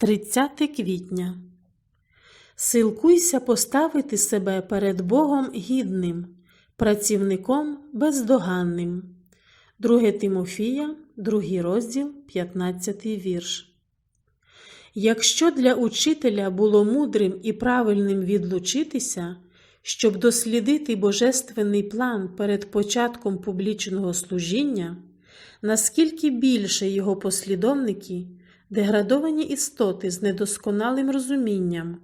30 квітня. Силкуйся поставити себе перед Богом гідним, працівником бездоганним. 2 Тимофія, 2 розділ, 15 вірш. Якщо для учителя було мудрим і правильним відлучитися, щоб дослідити божественний план перед початком публічного служіння, наскільки більше його послідовники, деградовані істоти з недосконалим розумінням,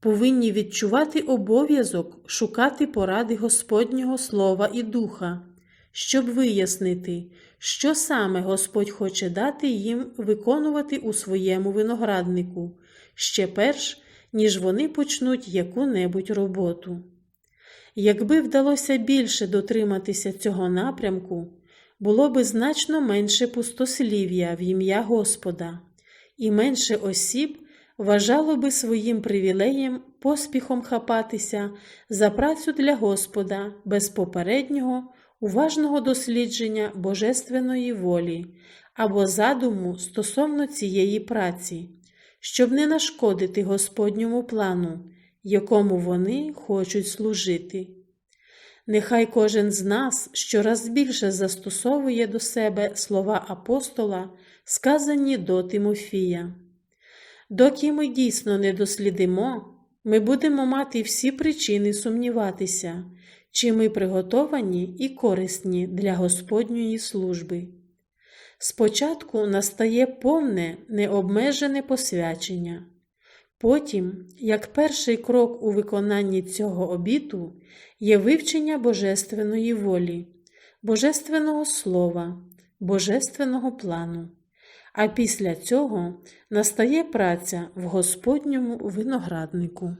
повинні відчувати обов'язок шукати поради Господнього Слова і Духа, щоб вияснити, що саме Господь хоче дати їм виконувати у своєму винограднику, ще перш, ніж вони почнуть яку-небудь роботу. Якби вдалося більше дотриматися цього напрямку, було би значно менше пустослів'я в ім'я Господа, і менше осіб вважало би своїм привілеєм поспіхом хапатися за працю для Господа без попереднього уважного дослідження божественної волі або задуму стосовно цієї праці, щоб не нашкодити Господньому плану, якому вони хочуть служити. Нехай кожен з нас щораз більше застосовує до себе слова апостола, сказані до Тимофія. Доки ми дійсно не дослідимо, ми будемо мати всі причини сумніватися, чи ми приготовані і корисні для Господньої служби. Спочатку настає повне необмежене посвячення. Потім, як перший крок у виконанні цього обіту, є вивчення Божественної волі, Божественного Слова, Божественного плану, а після цього настає праця в Господньому винограднику.